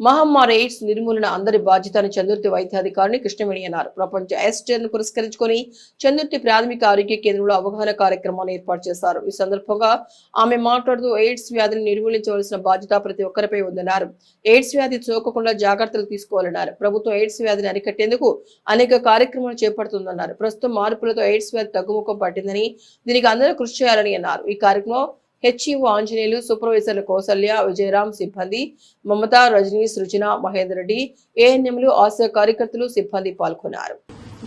మహమ్మారి ఎయిడ్స్ నిర్మూలన అందరి బాధ్యత అని చందుర్తి వైద్యాధికారిని కృష్ణవేణి అన్నారు. ప్రపంచ ఎయిడ్స్ డే ను పురస్కరించుకొని చందుర్తి ప్రాథమిక ఆరోగ్య కేంద్రంలో అవగాహన కార్యక్రమాన్ని ఏర్పాటు చేశారు. ఈ సందర్భంగా ఆమె మాట్లాడుతూ ఎయిడ్స్ వ్యాధిని నిర్మూలించవలసిన బాధ్యత ప్రతి ఒక్కరిపై ఉందన్నారు. ఎయిడ్స్ వ్యాధి సోకకుండా జాగ్రత్తలు తీసుకోవాలన్నారు. ప్రభుత్వం ఎయిడ్స్ వ్యాధిని అరికట్టేందుకు అనేక కార్యక్రమాలు చేపడుతుందన్నారు. ప్రస్తుతం మార్పులతో ఎయిడ్స్ వ్యాధి తగ్గుముఖం పట్టిందని దీనికి అందరూ కృషి చేయాలని అన్నారు. ఈ కార్యక్రమం హెచ్ఈఓ ఆంజనేయులు సూపర్వైజర్లు కౌసల్య విజయరాం సిబ్బంది మమత రజనీ సృజన మహేందర్ రెడ్డి ఏఎన్ఎంలు ఆశా కార్యకర్తలు సిబ్బంది పాల్గొన్నారు.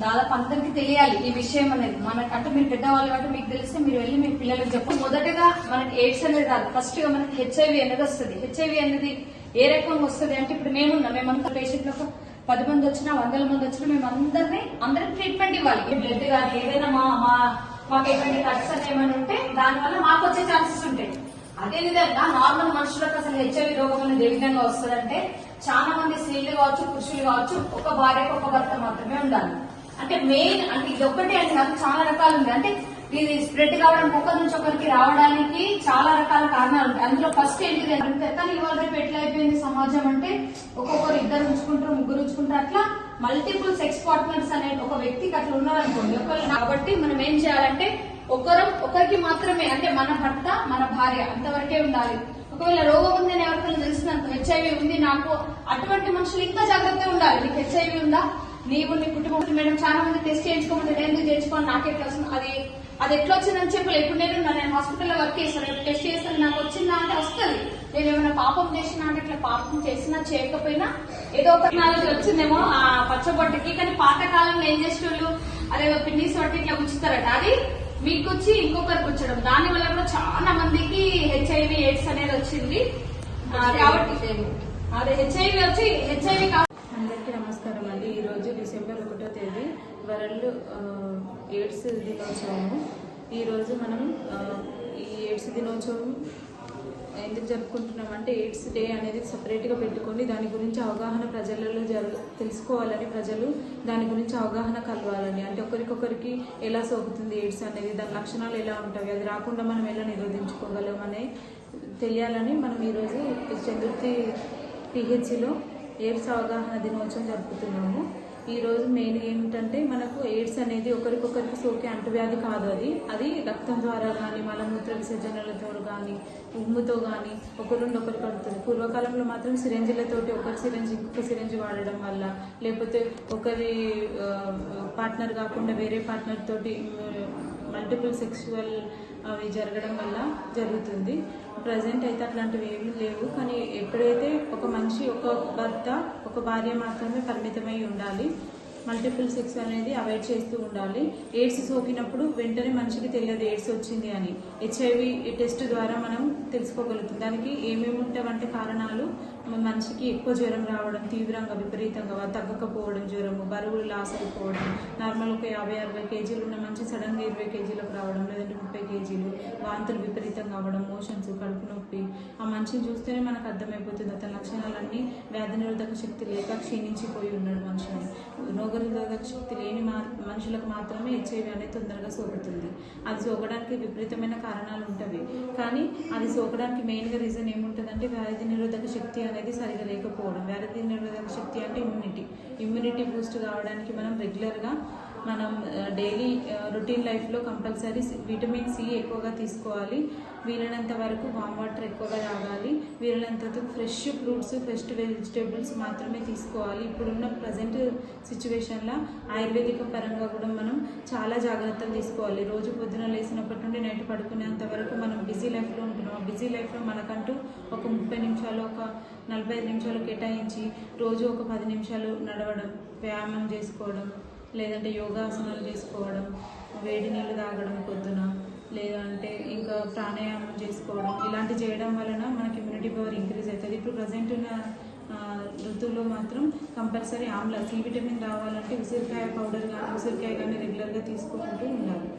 దాదాపు అందరికి తెలియాలి ఈ విషయం అనేది. మనకి అంటే మీరు పెద్దవాళ్ళు కాబట్టి మీకు తెలిస్తే మీరు వెళ్ళి మీ పిల్లలకు చెప్పు. మొదటగా మనకి ఎయిడ్స్ అనేది రాదు. ఫస్ట్గా మనకి హెచ్ఐవి అనేది వస్తుంది. హెచ్ఐవి అనేది ఏ రకంగా వస్తుంది అంటే ఇప్పుడు మేమున్నా మేమంతా పేషెంట్లకు పది మంది వచ్చినా వందల మంది వచ్చినా మేము అందరినీ అందరికి ట్రీట్మెంట్ ఇవ్వాలి. బ్లడ్ కానీ ఏదైనా మా మా మాకు ఎటువంటి కట్స్ ఏమైనా ఉంటే దానివల్ల మాకు వచ్చే ఛాన్సెస్ ఉంటాయి. అదే విధంగా నార్మల్ మనుషులకు అసలు హెచ్ఐవి రోగం అనేది ఏ విధంగా వస్తుందంటే చాలా మంది స్త్రీలు కావచ్చు పురుషులు కావచ్చు ఒక భార్యకు ఒక భర్త మాత్రమే ఉండాలి. అంటే మెయిన్ అంటే ఇది ఒక్కటే అంటే కాదు చాలా రకాలు ఉంది అంటే ఇది స్ప్రెడ్ కావడం ఒకరి నుంచి ఒకరికి రావడానికి చాలా రకాల కారణాలు ఉంటాయి. అందులో ఫస్ట్ ఏంటిది అంటే కానీ ఇవాళ రేపు ఎట్లా అయిపోయింది సమాజం అంటే ఒక్కొక్కరు ఇద్దరు ఉంచుకుంటారు ముగ్గురు ఉంచుకుంటారు అట్లా మల్టిపుల్ సెక్స్ పార్ట్నర్స్ అనే ఒక వ్యక్తికి అట్లా ఉన్నారనుకోండి ఒకళ్ళు కాబట్టి మనం ఏం చేయాలంటే ఒకరు ఒకరికి మాత్రమే అంటే మన భర్త మన భార్య అంతవరకే ఉండాలి. ఒకవేళ రోగం ఉందని ఎవరికైనా తెలిసినంత హెచ్ఐవి ఉంది నాకు అటువంటి మనుషులు ఇంకా జాగ్రత్తగా ఉండాలి. నీకు హెచ్ఐవి ఉందా? నీవు నీ కుటుంబం మేడం చాలా మంది టెస్ట్ చేయించుకోమంటే నేను చేయించుకోండి నాకే తెలుసు అది అది ఎట్లా వచ్చిందని చెప్పలే ఇప్పుడు నేను నేను హాస్పిటల్లో వర్క్ చేస్తాను టెస్ట్ చేస్తాను నాకు వచ్చిందా అంటే వస్తుంది. నేను ఏమైనా పాపం చేసినా అంటే ఇట్లా పాపం చేసినా చేయకపోయినా ఏదో ఒక నాలెడ్జ్ వచ్చిందేమో ఆ పచ్చబొట్టకి. కానీ పాత కాలంలో ఏం చేసేవాళ్ళు అదే పిన్నిస్ బట్టి ఇట్లా ఉంచుతారట అది మీకు వచ్చి ఇంకొకరికి వచ్చడం దాని వల్ల కూడా చాలా మందికి హెచ్ఐవి ఎయిడ్స్ అనేది వచ్చింది. ఆ, కాబట్టి అదే హెచ్ఐవి వచ్చి హెచ్ఐవి అందరికీ నమస్కారం అండి. ఈరోజు డిసెంబర్ ఒకటో తేదీ వరల్డ్ ఎయిడ్స్ దినోత్సవము. ఈరోజు మనం ఈ ఎయిడ్స్ దినోత్సవం ఎందుకు జరుపుకుంటున్నాం అంటే ఎయిడ్స్ డే అనేది సపరేట్గా పెట్టుకొని దాని గురించి అవగాహన ప్రజలలో జరు తెలుసుకోవాలని ప్రజలు దాని గురించి అవగాహన కలవాలని. అంటే ఒకరికొకరికి ఎలా సోకుతుంది ఎయిడ్స్ అనేది దాని లక్షణాలు ఎలా ఉంటాయి అది రాకుండా మనం ఎలా నిరోధించుకోగలం అనే తెలియాలని మనం ఈరోజు చతుర్థి పిహెచ్సిలో ఎయిడ్స్ అవగాహన దినోత్సవం జరుపుతున్నాము. ఈరోజు మెయిన్ ఏమిటంటే మనకు ఎయిడ్స్ అనేది ఒకరికొకరికి సోకే అంటువ్యాధి కాదు అది. అది రక్తం ద్వారా కానీ మలమూత్ర విసర్జనలతో కానీ ఉమ్ముతో కానీ ఒకరుండి ఒకరు కడుతుంది పూర్వకాలంలో మాత్రం సిరంజిలతోటి ఒకరి సిరంజి ఇంకొక సిరంజి వాడడం వల్ల లేకపోతే ఒకరి పార్ట్నర్ కాకుండా వేరే పార్ట్నర్ తోటి మల్టిపుల్ సెక్చువల్ అవి జరగడం వల్ల జరుగుతుంది. ప్రజెంట్ అయితే అట్లాంటివి ఏమీ లేవు. కానీ ఎప్పుడైతే ఒక మనిషి ఒక భర్త ఒక భార్య మాత్రమే పరిమితమై ఉండాలి మల్టిపుల్ సెక్స్ అనేది అవాయిడ్ చేస్తూ ఉండాలి. ఎయిడ్స్ సోకినప్పుడు వెంటనే మనిషికి తెలియదు ఎయిడ్స్ వచ్చింది అని. హెచ్ఐవి టెస్ట్ ద్వారా మనం తెలుసుకోగలుగుతాం. దానికి ఏమేమి ఉంటామంటే కారణాలు మనిషికి ఎక్కువ జ్వరం రావడం తీవ్రంగా విపరీతంగా తగ్గకపోవడం జ్వరము బరువులు లాస్ అయిపోవడం నార్మల్ ఒక యాభై అరవై కేజీలు ఉన్న మనిషి సడన్గా ఇరవై కేజీలకు రావడం లేదంటే ముప్పై కేజీలు వాంతులు విపరీతంగా అవ్వడం మోషన్స్ కడుపు నొప్పి ఆ మనిషిని చూస్తేనే మనకు అర్థమైపోతుంది అతని లక్షణాలన్నీ వ్యాధి నిరోధక శక్తి లేక క్షీణించిపోయి ఉన్నాడు మనిషిని. రోగ నిరోధక శక్తి లేని మా మనుషులకు మాత్రమే హెచ్ఐవి అనేది తొందరగా సోకుతుంది. అది సోకడానికి విపరీతమైన కారణాలు ఉంటాయి కానీ అది సోకడానికి మెయిన్గా రీజన్ ఏముంటుందంటే వ్యాధి నిరోధక శక్తి అనేది సరిగా లేకపోవడం వ్యాధి నిరోధక శక్తి అంటే ఇమ్యూనిటీ ఇమ్యూనిటీ బూస్ట్ కావడానికి మనం రెగ్యులర్గా మనం డైలీ రొటీన్ లైఫ్లో కంపల్సరీ విటమిన్ సి ఎక్కువగా తీసుకోవాలి. వీలైనంత వరకు వామ్ వాటర్ ఎక్కువగా తాగాలి. వీలైనంత ఫ్రెష్ ఫ్రూట్స్ ఫ్రెష్ వెజిటేబుల్స్ మాత్రమే తీసుకోవాలి. ఇప్పుడున్న ప్రజెంట్ సిచ్యువేషన్లో ఆయుర్వేదిక పరంగా కూడా మనం చాలా జాగ్రత్తలు తీసుకోవాలి. రోజు పొద్దున లేచినప్పటి నుండి నైట్ పడుకునేంత వరకు మనం బిజీ లైఫ్లో ఉంటున్నాం. ఆ బిజీ లైఫ్లో మనకంటూ ఒక ముప్పై నిమిషాలు ఒక నలభై ఐదు నిమిషాలు కేటాయించి రోజు ఒక పది నిమిషాలు నడవడం వ్యాయామం చేసుకోవడం లేదంటే యోగాసనాలు చేసుకోవడం వేడి నీళ్ళు తాగడం పొద్దున లేదంటే ఇంకా ప్రాణాయామం చేసుకోవడం ఇలాంటి చేయడం వలన మనకి ఇమ్యూనిటీ పవర్ ఇంక్రీజ్ అవుతుంది. ఇప్పుడు ప్రజెంట్ ఉన్న ఋతువులో మాత్రం కంపల్సరీ ఆమ్ల సి విటమిన్ రావాలంటే ఉసిరికాయ పౌడర్ కానీ ఉసిరికాయ కానీ రెగ్యులర్గా తీసుకుంటూ ఉండాలి.